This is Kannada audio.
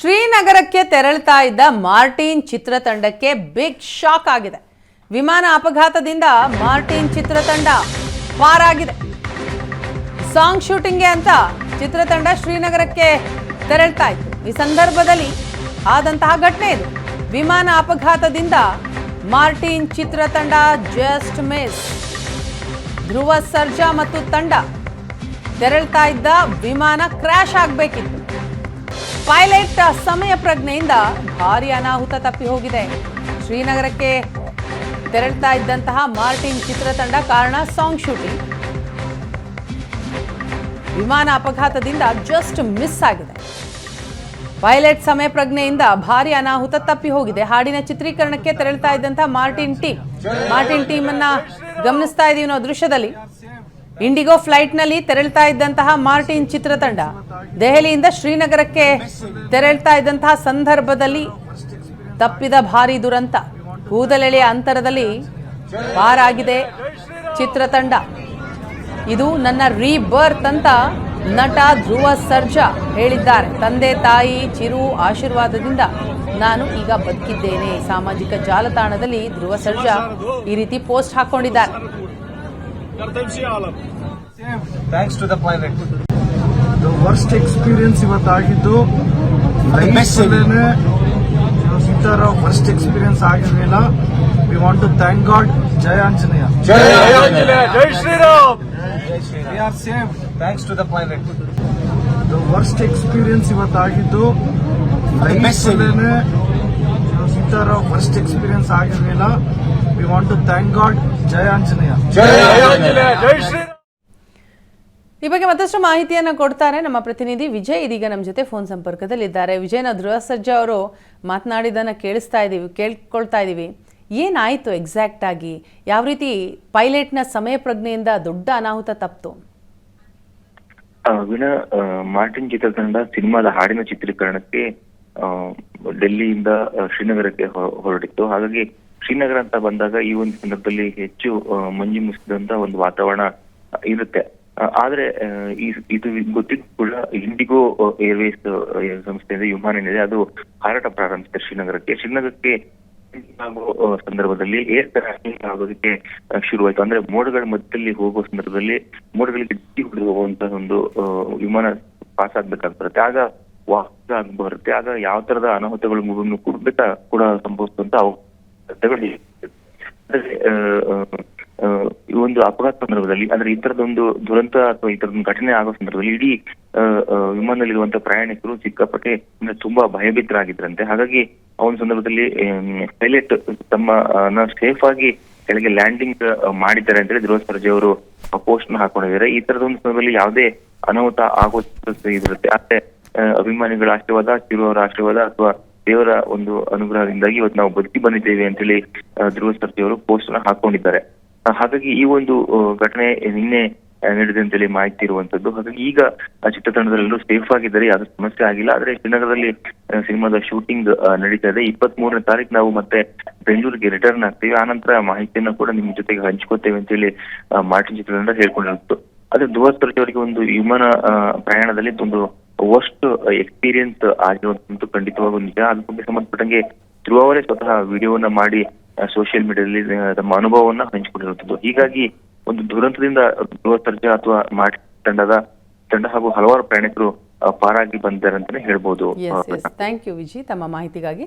ಶ್ರೀನಗರಕ್ಕೆ ತೆರಳ್ತಾ ಇದ್ದ ಮಾರ್ಟಿನ್ ಚಿತ್ರತಂಡಕ್ಕೆ ಬಿಗ್ ಶಾಕ್ ಆಗಿದೆ. ವಿಮಾನ ಅಪಘಾತದಿಂದ ಮಾರ್ಟಿನ್ ಚಿತ್ರತಂಡ ಪಾರಾಗಿದೆ. ಸಾಂಗ್ ಶೂಟಿಂಗ್ಗೆ ಅಂತ ಚಿತ್ರತಂಡ ಶ್ರೀನಗರಕ್ಕೆ ತೆರಳ್ತಾ ಇತ್ತು. ಈ ಸಂದರ್ಭದಲ್ಲಿ ಆದಂತಹ ಘಟನೆ ಇದು. ವಿಮಾನ ಅಪಘಾತದಿಂದ ಮಾರ್ಟಿನ್ ಚಿತ್ರತಂಡ ಜಸ್ಟ್ ಮಿಸ್ ಧ್ರುವ, ಸರ್ಜಾ ಮತ್ತು ತಂಡ ತೆರಳ್ತಾ ಇದ್ದ ವಿಮಾನ ಕ್ರ್ಯಾಶ್ ಆಗಬೇಕಿತ್ತು. ಪೈಲಟ್ ಸಮಯ ಪ್ರಜ್ಞೆಯಿಂದ ಭಾರಿ ಅನಾಹುತ ತಪ್ಪಿ ಹೋಗಿದೆ. ಶ್ರೀನಗರಕ್ಕೆ ತೆರಳ್ತಾ ಇದ್ದಂತಹ ಮಾರ್ಟಿನ್ ಚಿತ್ರತಂಡ ಕಾರಣ ಸಾಂಗ್ ಶೂಟಿಂಗ್. ವಿಮಾನ ಅಪಘಾತದಿಂದ ಜಸ್ಟ್ ಮಿಸ್ ಆಗಿದೆ. ಪೈಲಟ್ ಸಮಯ ಪ್ರಜ್ಞೆಯಿಂದ ಭಾರಿ ಅನಾಹುತ ತಪ್ಪಿ ಹೋಗಿದೆ. ಹಾಡಿನ ಚಿತ್ರೀಕರಣಕ್ಕೆ ತೆರಳ್ತಾ ಇದ್ದಂತಹ ಮಾರ್ಟಿನ್ ಟೀಮ್. ಮಾರ್ಟಿನ್ ಟೀಮ್ ಅನ್ನ ಗಮನಿಸ್ತಾ ಇದೀವಿ ನಾವು ದೃಶ್ಯದಲ್ಲಿ ಇಂಡಿಗೋ ಫ್ಲೈಟ್ನಲ್ಲಿ ತೆರಳ್ತಾ ಇದ್ದಂತಹ ಮಾರ್ಟಿನ್ ಚಿತ್ರತಂಡ ದೆಹಲಿಯಿಂದ ಶ್ರೀನಗರಕ್ಕೆ ತೆರಳ್ತಾ ಇದ್ದಂತಹ ಸಂದರ್ಭದಲ್ಲಿ ತಪ್ಪಿದ ಭಾರಿ ದುರಂತ. ಕೂದಲೆಳೆಯ ಅಂತರದಲ್ಲಿ ಪಾರಾಗಿದೆ ಚಿತ್ರತಂಡ. ಇದು ನನ್ನ ರೀಬರ್ತ್ ಅಂತ ನಟ ಧ್ರುವ ಸರ್ಜಾ ಹೇಳಿದ್ದಾರೆ. ತಂದೆ, ತಾಯಿ, ಚಿರು ಆಶೀರ್ವಾದದಿಂದ ನಾನು ಈಗ ಬದುಕಿದ್ದೇನೆ. ಸಾಮಾಜಿಕ ಜಾಲತಾಣದಲ್ಲಿ ಧ್ರುವ ಸರ್ಜಾ ಈ ರೀತಿ ಪೋಸ್ಟ್ ಹಾಕೊಂಡಿದ್ದಾರೆ. Thanks to the pilot worst experience ಇವತ್ತಾಗಿದ್ದು ಈ ತರ ವರ್ಸ್ಟ್ ಎಕ್ಸ್ಪೀರಿಯನ್ಸ್ ಆಗಿರಲಿಲ್ಲ. We want to thank God ಜಯ ಆಂಜನೇಯ. ಜೈ ಆಂಜನೇಯ. ಜೈ Shriram. We are safe thanks to the pilot worst experience ಇವತ್ತಾಗಿದ್ದು ಈ ತರ worst experience ಆಗಿರ್ಲಿಲ್ಲ. We want to thank God ಜಯ ಆಂಜನೇಯ ಜೈ ಶ್ರೀರಾಮ್ ಈ ಬಗ್ಗೆ ಮತ್ತಷ್ಟು ಮಾಹಿತಿಯನ್ನು ಕೊಡ್ತಾರೆ ನಮ್ಮ ಪ್ರತಿನಿಧಿ ವಿಜಯ್ ಇದೀಗ ನಮ್ಮ ಜೊತೆ ಫೋನ್ ಸಂಪರ್ಕದಲ್ಲಿದ್ದಾರೆ. ವಿಜಯ್ ನಾವು ಧ್ರುವ ಸರ್ಜಾ ಅವರು ಮಾತನಾಡಿದ್ದನ್ನು ಕೇಳಿಸ್ತಾ ಇದ್ದೀವಿ ಕೇಳ್ಕೊಳ್ತಾ ಇದ್ದೀವಿ ಏನಾಯಿತು ಎಕ್ಸಾಕ್ಟ್ ಆಗಿ? ಯಾವ ರೀತಿ ಪೈಲಟ್ನ ಸಮಯ ಪ್ರಜ್ಞೆಯಿಂದ ದೊಡ್ಡ ಅನಾಹುತ ತಪ್ಪಿತು ಆ, ವೀಣಾ ಮಾರ್ಟಿನ್ ಚಿತ್ರತಂಡ ಸಿನಿಮಾದ ಹಾಡಿನ ಚಿತ್ರೀಕರಣಕ್ಕೆ ಡೆಲ್ಲಿಯಿಂದ ಶ್ರೀನಗರಕ್ಕೆ ಹೊರಟಿತ್ತು. ಹಾಗಾಗಿ ಶ್ರೀನಗರ ಅಂತ ಬಂದಾಗ ಈ ಒಂದು ಸಂದರ್ಭದಲ್ಲಿ ಹೆಚ್ಚು ಮಂಜು ಮುಸಿದಂತ ಒಂದು ವಾತಾವರಣ ಇರುತ್ತೆ. ಆದ್ರೆ ಇದು ಗೊತ್ತಿದ್ದು ಕೂಡ ಇಂಡಿಗೋ ಏರ್ವೇಸ್ ಸಂಸ್ಥೆಯಿಂದ ವಿಮಾನ ಏನಿದೆ ಅದು ಹಾರಾಟ ಪ್ರಾರಂಭಿಸಿದೆ ಶ್ರೀನಗರಕ್ಕೆ. ಶ್ರೀನಗರಕ್ಕೆ ಸಂದರ್ಭದಲ್ಲಿ ಏರ್ ಕ್ರಾಶಿಂಗ್ ಆಗೋದಕ್ಕೆ ಶುರುವಾಯಿತು. ಅಂದ್ರೆ ಮೋಡಗಳ ಮಧ್ಯದಲ್ಲಿ ಹೋಗುವ ಸಂದರ್ಭದಲ್ಲಿ ಮೋಡಗಳಿಗೆ ಡಿಕ್ಕಿ ಹೊಡೆದು ಹೋಗುವಂತಹ ಒಂದು ವಿಮಾನ ಪಾಸ್ ಆಗ್ಬೇಕಾಗ್ತಿರುತ್ತೆ ಆಗ ವಾಹನ ಬರುತ್ತೆ. ಆಗ ಯಾವ ತರದ ಅನಾಹುತಗಳು ಮುಗಿದ ಕೂಡ ಸಂಭವಿಸುವಂತ ಅವಕಾಶಗಳು ಈ ಒಂದು ಅಪಘಾತ ಸಂದರ್ಭದಲ್ಲಿ ಅಂದ್ರೆ ಈ ತರದೊಂದು ದುರಂತ ಅಥವಾ ಈ ತರದೊಂದು ಘಟನೆ ಆಗೋ ಸಂದರ್ಭದಲ್ಲಿ ಇಡೀ ಆ, ವಿಮಾನದಲ್ಲಿರುವಂತ ಪ್ರಯಾಣಿಕರು ಸಿಕ್ಕಾಪಟ್ಟೆ ತುಂಬಾ ಭಯಭೀತರಾಗಿದ್ರಂತೆ ಹಾಗಾಗಿ ಆ ಒಂದು ಸಂದರ್ಭದಲ್ಲಿ ಪೈಲಟ್ ತಮ್ಮ ಸೇಫ್ ಆಗಿ ಕೆಳಗೆ ಲ್ಯಾಂಡಿಂಗ್ ಮಾಡಿದ್ದಾರೆ ಅಂತ ಹೇಳಿ ಧ್ರುವ ಸರ್ಜೆ ಅವರು ಪೋಸ್ಟ್ನ ಹಾಕೊಂಡಿದ್ದಾರೆ. ಈ ತರದ ಒಂದು ಸಂದರ್ಭದಲ್ಲಿ ಯಾವುದೇ ಅನಾಹುತ ಆಗೋ ಇರುತ್ತೆ ಆದ್ರೆ ಅಭಿಮಾನಿಗಳ ಆಶೀರ್ವಾದ ಚಿರು ಅವರ ಆಶೀರ್ವಾದ ಅಥವಾ ದೇವರ ಒಂದು ಅನುಗ್ರಹದಿಂದಾಗಿ ಇವತ್ತು ನಾವು ಬದುಕಿ ಬಂದಿದ್ದೇವೆ ಅಂತ ಹೇಳಿ ಧ್ರುವ ಸರ್ಜಾ ಅವರು ಪೋಸ್ಟ್ನ ಹಾಕೊಂಡಿದ್ದಾರೆ ಹಾಗಾಗಿ ಈ ಒಂದು ಘಟನೆ ನಿನ್ನೆ ಆ, ನಡೆದಿದೆ ಅಂತೇಳಿ ಮಾಹಿತಿ ಇರುವಂತದ್ದು. ಹಾಗಾಗಿ ಈಗ ಆ ಚಿತ್ರತಂಡದಲ್ಲೂ ಸೇಫ್ ಆಗಿದ್ದಾರೆ ಯಾವ ಸಮಸ್ಯೆ ಆಗಿಲ್ಲ. ಆದ್ರೆ ಶ್ರೀನಗರದಲ್ಲಿ ಆ, ಸಿನಿಮಾದ ಶೂಟಿಂಗ್ ನಡೀತಾ ಇದೆ. ಇಪ್ಪತ್ತ್ ಮೂರನೇ ತಾರೀಕು ನಾವು ಮತ್ತೆ ಬೆಂಗಳೂರಿಗೆ ರಿಟರ್ನ್ ಆಗ್ತೀವಿ. ಆನಂತರ ಮಾಹಿತಿಯನ್ನು ಕೂಡ ನಿಮ್ಮ ಜೊತೆಗೆ ಹಂಚ್ಕೋತೇವೆ ಅಂತೇಳಿ ಹೇಳಿ ಮಾರ್ಟಿನ್ ಚಿತ್ರತಂಡ ಹೇಳ್ಕೊಂಡಿರುತ್ತು. ಆದ್ರೆ ಧ್ರುವ ಅವರಿಗೆ ಒಂದು ವಿಮಾನ ಪ್ರಯಾಣದಲ್ಲಿ ಒಂದು ವರ್ಸ್ಟ್ ಎಕ್ಸ್ಪೀರಿಯನ್ಸ್ ಆಗಿರುವಂತ ಖಂಡಿತವಾಗೂ ನಿಜ. ಅದಕ್ಕೆ ಸಂಬಂಧಪಟ್ಟಂಗೆ ಧ್ರುವ ಅವರೇ ಸ್ವತಃ ವಿಡಿಯೋವನ್ನ ಮಾಡಿ ಸೋಷಿಯಲ್ ಮೀಡಿಯಾದಲ್ಲಿ ತಮ್ಮ ಅನುಭವವನ್ನ ಹಂಚಿಕೊಂಡಿರುತ್ತದೆ ಹೀಗಾಗಿ ಒಂದು ದುರಂತದಿಂದ ಧ್ರುವ ಸರ್ಜಾ ಅಥವಾ ಮಾಡಿ ತಂಡದ ತಂಡ ಹಾಗೂ ಹಲವಾರು ಪ್ರಯಾಣಿಕರು ಪಾರಾಗಿ ಬಂದಿದ್ದಾರೆ ಅಂತಾನೆ ಹೇಳ್ಬಹುದು ಥ್ಯಾಂಕ್ ಯು ವಿಜಿ ತಮ್ಮ ಮಾಹಿತಿಗಾಗಿ.